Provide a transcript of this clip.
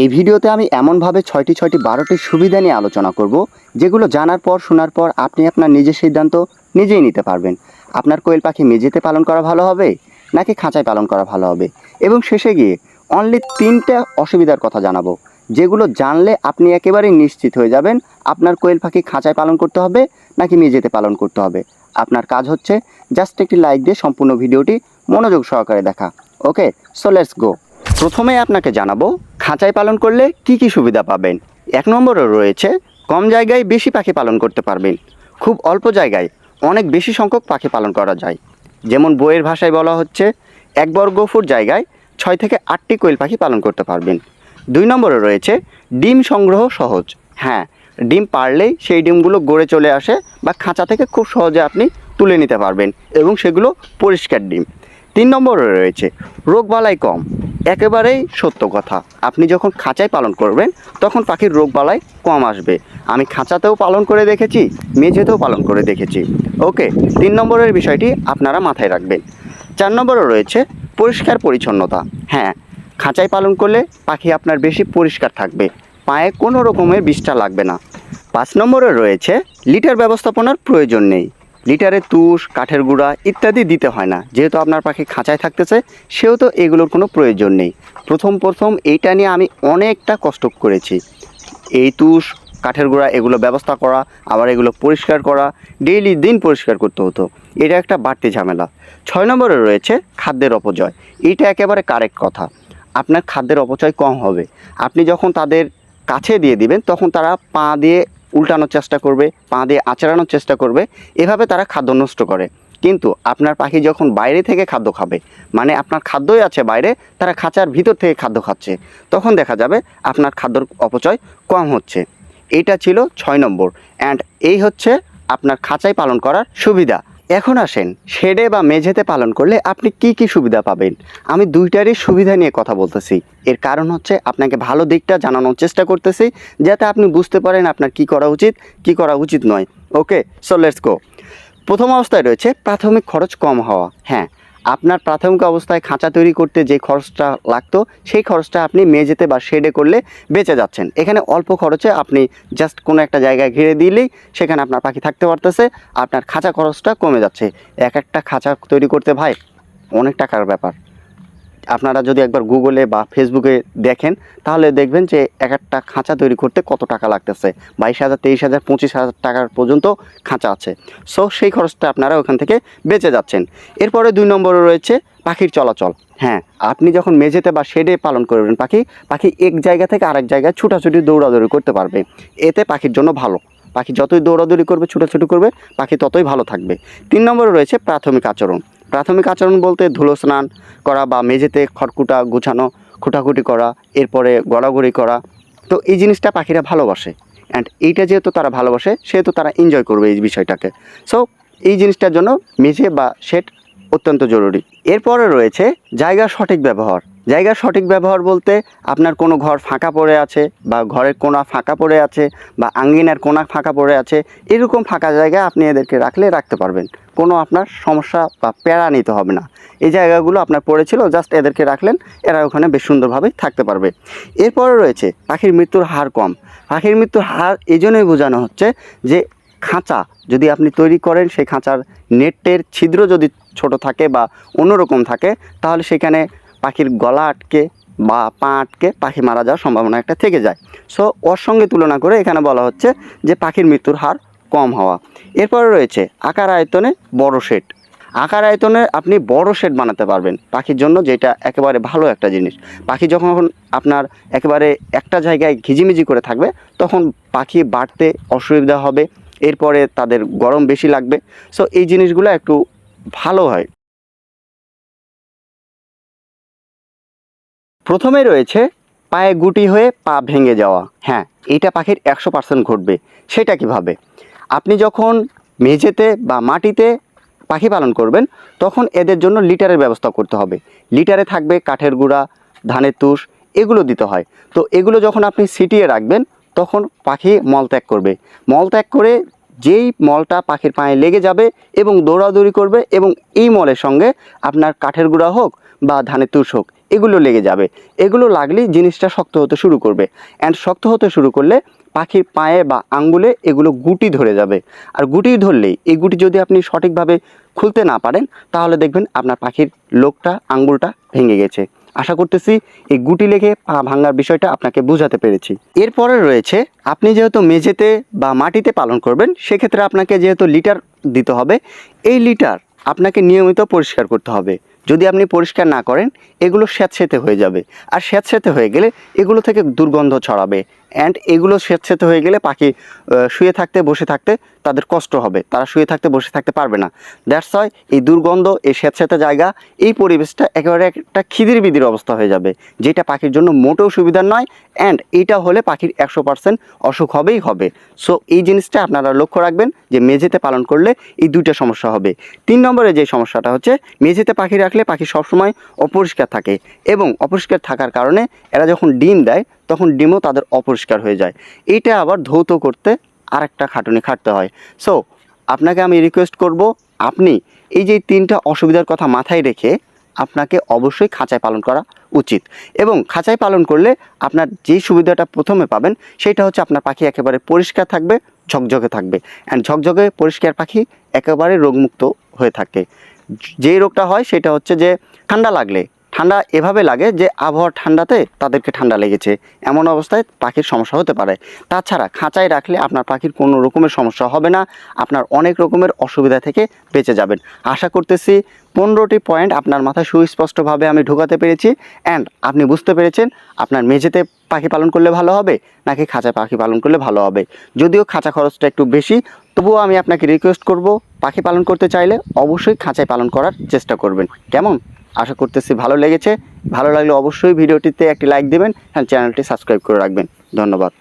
এই ভিডিওতে আমি এমনভাবে ছয়টি ছয়টি বারোটি সুবিধা নিয়ে আলোচনা করব, যেগুলো জানার পর, শোনার পর আপনি আপনার নিজের সিদ্ধান্ত নিজেই নিতে পারবেন। আপনার কোয়েল পাখি মেঝেতে পালন করা ভালো হবে, নাকি খাঁচায় পালন করা ভালো হবে? এবং শেষে গিয়ে অনলি তিনটা অসুবিধার কথা জানাব, যেগুলো জানলে আপনি একেবারেই নিশ্চিত হয়ে যাবেন আপনার কোয়েল পাখি খাঁচায় পালন করতে হবে, নাকি মেঝেতে পালন করতে হবে। আপনার কাজ হচ্ছে জাস্ট একটি লাইক দিয়ে সম্পূর্ণ ভিডিওটি মনোযোগ সহকারে দেখা। ওকে সো লেটস গো প্রথমে আপনাকে জানাব, খাঁচায় পালন করলে কি কি সুবিধা পাবেন। এক নম্বরে রয়েছে, কম জায়গায় বেশি পাখি পালন করতে পারবেন। খুব অল্প জায়গায় অনেক বেশি সংখ্যক পাখি পালন করা যায়। যেমন বইয়ের ভাষায় বলা হচ্ছে, এক বর্গ ফুট জায়গায় ছয় থেকে আটটি কোয়েল পাখি পালন করতে পারবেন। দুই নম্বরে রয়েছে, ডিম সংগ্রহ সহজ। হ্যাঁ ডিম পারলেই সেই ডিমগুলো গড়ে চলে আসে বা খাঁচা থেকে খুব সহজে আপনি তুলে নিতে পারবেন এবং সেগুলো পরিষ্কার ডিম। তিন নম্বরে রয়েছে, রোগবালাই কম। একেবারেই সত্য কথা। আপনি যখন খাঁচায় পালন করবেন, তখন পাখির রোগ রোগবালাই কম আসবে। আমি খাঁচাতেও পালন করে দেখেছি, মেঝেতেও পালন করে দেখেছি। ওকে, তিন নম্বরের বিষয়টি আপনারা মাথায় রাখবেন। চার নম্বরে রয়েছে পরিষ্কার পরিচ্ছন্নতা। হ্যাঁ খাঁচায় পালন করলে পাখি আপনার বেশি পরিষ্কার থাকবে। পায়ে কোনো রকমের বিষ্ঠা লাগবে না। পাঁচ নম্বরে রয়েছে লিটার ব্যবস্থাপনার প্রয়োজন নেই। লিটারে তুষ, কাঠের গুঁড়া ইত্যাদি দিতে হয় না। যেহেতু আপনার পাখি খাঁচায় থাকতেছে, সেহেতু এগুলোর কোনো প্রয়োজন নেই। প্রথম প্রথম এইটা নিয়ে আমি অনেকটা কষ্ট করেছি। এই তুষ, কাঠের গুঁড়া, এগুলো ব্যবস্থা করা, আবার এগুলো পরিষ্কার করা, ডেইলি দিন পরিষ্কার করতে হতো। এটা একটা বাড়তি ঝামেলা। ছয় নম্বরে রয়েছে খাদ্যের অপচয়। এইটা একেবারে কারেক্ট কথা। আপনার খাদ্যের অপচয় কম হবে। আপনি যখন তাদের কাছে দিয়ে দিবেন, তখন তারা পা দিয়ে উল্টানোর চেষ্টা করবে, পা দিয়ে আচড়ানোর চেষ্টা করবে, এভাবে তারা খাদ্য নষ্ট করে। কিন্তু আপনার পাখি যখন বাইরে থেকে খাদ্য খাবে মানে আপনার খাদ্যই আছে বাইরে, তারা খাঁচার ভিতর থেকে খাদ্য খাচ্ছে, তখন দেখা যাবে আপনার খাদ্যর অপচয় কম হচ্ছে। এটা ছিল ছয় নম্বর। অ্যান্ড এই হচ্ছে আপনার খাঁচাই পালন করার সুবিধা। এখন আসেন, শেডে বা মেঝেতে পালন করলে আপনি কি কি সুবিধা পাবেন? আমি দুইটারই সুবিধা নিয়ে কথা বলতেছি। এর কারণ হচ্ছে আপনাকে ভালো দিকটা জানানোর চেষ্টা করতেছি, যাতে আপনি বুঝতে পারেন আপনার কি করা উচিত, কি করা উচিত নয়। ওকে সো লেটস গো প্রথম অবস্থায় রয়েছে প্রাথমিক খরচ কম হওয়া। হ্যাঁ আপনার প্রাথমিক অবস্থায় খাঁচা তৈরি করতে যে খরচটা লাগতো, সেই খরচটা আপনি মেঝেতে বা শেডে করলে বেঁচে যাচ্ছেন। এখানে অল্প খরচে আপনি জাস্ট কোনো একটা জায়গায় ঘিরে দিলেই সেখানে আপনার পাখি থাকতে পারতেছে, আপনার খাঁচা খরচটা কমে যাচ্ছে। এক একটা খাঁচা তৈরি করতে ভাই অনেক টাকার ব্যাপার। আপনারা যদি একবার গুগলে বা ফেসবুকে দেখেন, তাহলে দেখবেন যে এক একটা খাঁচা তৈরি করতে কত টাকা লাগতেছে। বাইশ হাজার, তেইশ হাজার, পঁচিশ হাজার টাকার পর্যন্ত খাঁচা আছে। সো সেই খরচটা আপনারা ওখান থেকে বেঁচে যাচ্ছেন। এরপরে দুই নম্বরে রয়েছে পাখির চলাচল। হ্যাঁ আপনি যখন মেঝেতে বা শেডে পালন করবেন পাখি পাখি এক জায়গা থেকে আরেক জায়গায় ছুটাছুটি, দৌড়াদৌড়ি করতে পারবে। এতে পাখির জন্য ভালো। পাখি যতই দৌড়াদৌড়ি করবে, ছুটাছুটি করবে, পাখি ততই ভালো থাকবে। তিন নম্বরে রয়েছে প্রাথমিক আচরণ। প্রাথমিক আচরণ বলতে ধুলো স্নান করা বা মেঝেতে খড়কুটা গুছানো, খুঁটাখুটি করা, এরপরে গড়াগড়ি করা। তো এই জিনিসটা পাখিরা ভালোবাসে। অ্যান্ড এইটা যেহেতু তারা ভালোবাসে, সেহেতু তারা এনজয় করবে এই বিষয়টাকে। সো এই জিনিসটার জন্য মেঝে বা সেট অত্যন্ত জরুরি। এরপরে রয়েছে জায়গার সঠিক ব্যবহার। জায়গার সঠিক ব্যবহার বলতে আপনার কোনো ঘর ফাঁকা পড়ে আছে বা ঘরের কোনা ফাঁকা পড়ে আছে বা আঙ্গিনার কোনা ফাঁকা পড়ে আছে, এরকম ফাঁকা জায়গায় আপনি এদেরকে রাখলে রাখতে পারবেন। কোনো আপনার সমস্যা বা প্যারা নিতে হবে না। এই জায়গাগুলো আপনার পড়েছিল, জাস্ট এদেরকে রাখলেন, এরা ওখানে বেশ সুন্দরভাবে থাকতে পারবে। এরপরে রয়েছে পাখির মৃত্যুর হার কম। পাখির মৃত্যুর হার এই জন্যই বোঝানো হচ্ছে যে খাঁচা যদি আপনি তৈরি করেন, সেই খাঁচার নেটের ছিদ্র যদি ছোট থাকে বা অন্যরকম থাকে, তাহলে সেখানে পাখির গলা আটকে বা পা আটকে পাখি মারা যাওয়ার সম্ভাবনা একটা থেকে যায়। সো ওর সঙ্গে তুলনা করে এখানে বলা হচ্ছে যে পাখির মৃত্যুর হার কম হওয়া। এরপরে রয়েছে আকার আয়তনে বড় শেড। আকার আয়তনে আপনি বড় শেড বানাতে পারবেন পাখির জন্য, যেটা একেবারে ভালো একটা জিনিস। পাখি যখন আপনার একেবারে একটা জায়গায় ঘিজিমিজি করে থাকবে, তখন পাখি বাড়তে অসুবিধা হবে, এরপরে তাদের গরম বেশি লাগবে। সো এই জিনিসগুলো একটু ভালো হয়। প্রথমে রয়েছে পায়ে গুটি হয়ে পা ভেঙে যাওয়া। হ্যাঁ এইটা পাখির একশো পার্সেন্ট ঘটবে। সেটা কীভাবে? আপনি যখন মেঝেতে বা মাটিতে পাখি পালন করবেন, তখন এদের জন্য লিটারের ব্যবস্থা করতে হবে। লিটারে থাকবে কাঠের গুঁড়া, ধানের তুষ, এগুলো দিতে হয়। তো এগুলো যখন আপনি সিটিয়ে রাখবেন, তখন পাখি মলত্যাগ করবে। মলত্যাগ করে যেই মলটা পাখির পায়ে লেগে যাবে এবং দৌড়াদৌড়ি করবে এবং এই মলের সঙ্গে আপনার কাঠের গুঁড়া হোক বা ধানের তুষ হোক এগুলো লেগে যাবে। এগুলো লাগলেই জিনিসটা শক্ত হতে শুরু করবে। অ্যান্ড শক্ত হতে শুরু করলে পাখির পায়ে বা আঙ্গুলে এগুলো গুটি ধরে যাবে। আর গুটি ধরলেই, এই গুটি যদি আপনি সঠিকভাবে খুলতে না পারেন, তাহলে দেখবেন আপনার পাখির লোকটা, আঙ্গুলটা ভেঙে গেছে। আশা করতেছি এই গুটি লেগে পা ভাঙার বিষয়টা আপনাকে বোঝাতে পেরেছি। এরপরে রয়েছে, আপনি যেহেতু মেঝেতে বা মাটিতে পালন করবেন, সেক্ষেত্রে আপনাকে যেহেতু লিটার দিতে হবে, এই লিটার আপনাকে নিয়মিত পরিষ্কার করতে হবে। যদি আপনি পরিষ্কার না করেন, এগুলো স্যাঁতসেঁতে হয়ে যাবে। আর স্যাঁতসেঁতে হয়ে গেলে এগুলো থেকে দুর্গন্ধ ছড়াবে। অ্যান্ড এগুলো স্যাঁতসেঁতে হয়ে গেলে পাখি শুয়ে থাকতে, বসে থাকতে তাদের কষ্ট হবে। তারা শুয়ে থাকতে, বসে থাকতে পারবে না। দ্যাটস হয় এই দুর্গন্ধ, এই স্যাঁতসেঁতে জায়গা, এই পরিবেশটা একেবারে একটা খিদির বিদির অবস্থা হয়ে যাবে, যেটা পাখির জন্য মোটেও সুবিধার নয়। অ্যান্ড এইটা হলে পাখির একশো পার্সেন্ট অসুখ হবেই হবে। সো এই জিনিসটা আপনারা লক্ষ্য রাখবেন যে মেঝেতে পালন করলে এই দুইটা সমস্যা হবে। তিন নম্বরে যে সমস্যাটা হচ্ছে, মেঝেতে পাখি রাখলে পাখি সবসময় অপরিষ্কার থাকে এবং অপরিষ্কার থাকার কারণে এরা যখন ডিম দেয় তখন ডিমও তাদের অপরিষ্কার হয়ে যায়। এইটা আবার ধৌত করতে আরেকটা খাটুনি খাটতে হয়। সো আপনাকে আমি রিকোয়েস্ট করব, আপনি এই যে তিনটা অসুবিধার কথা মাথায় রেখে আপনাকে অবশ্যই খাঁচায় পালন করা উচিত। এবং খাঁচায় পালন করলে আপনার যেই সুবিধাটা প্রথমে পাবেন, সেটা হচ্ছে আপনার পাখি একেবারে পরিষ্কার থাকবে, ঝকঝকে থাকবে। অ্যান্ড ঝকঝকে পরিষ্কার পাখি একেবারে রোগমুক্ত হয়ে থাকে। যেই রোগটা হয়, সেটা হচ্ছে যে ঠান্ডা লাগলে ঠান্ডা এভাবে লাগে যে আবহাওয়া ঠান্ডাতে তাদেরকে ঠান্ডা লেগেছে। এমন অবস্থায় পাখির সমস্যা হতে পারে। তাছাড়া খাঁচায় রাখলে আপনার পাখির কোনো রকমের সমস্যা হবে না। আপনার অনেক রকমের অসুবিধা থেকে বেঁচে যাবেন। আশা করতেছি পনেরোটি পয়েন্ট আপনার মাথায় সুস্পষ্টভাবে আমি ঢোকাতে পেরেছি। অ্যান্ড আপনি বুঝতে পেরেছেন আপনার মেঝেতে পাখি পালন করলে ভালো হবে, নাকি খাঁচায় পাখি পালন করলে ভালো হবে। যদিও খাঁচা খরচটা একটু বেশি, তবুও আমি আপনাকে রিকোয়েস্ট করব, পাখি পালন করতে চাইলে অবশ্যই খাঁচায় পালন করার চেষ্টা করবেন। কেমন? আশা করতেছি ভালো লেগেছে। ভালো লাগলে অবশ্যই ভিডিওটিতে একটি লাইক দেবেন হ্যাঁ চ্যানেলটি সাবস্ক্রাইব করে রাখবেন। ধন্যবাদ।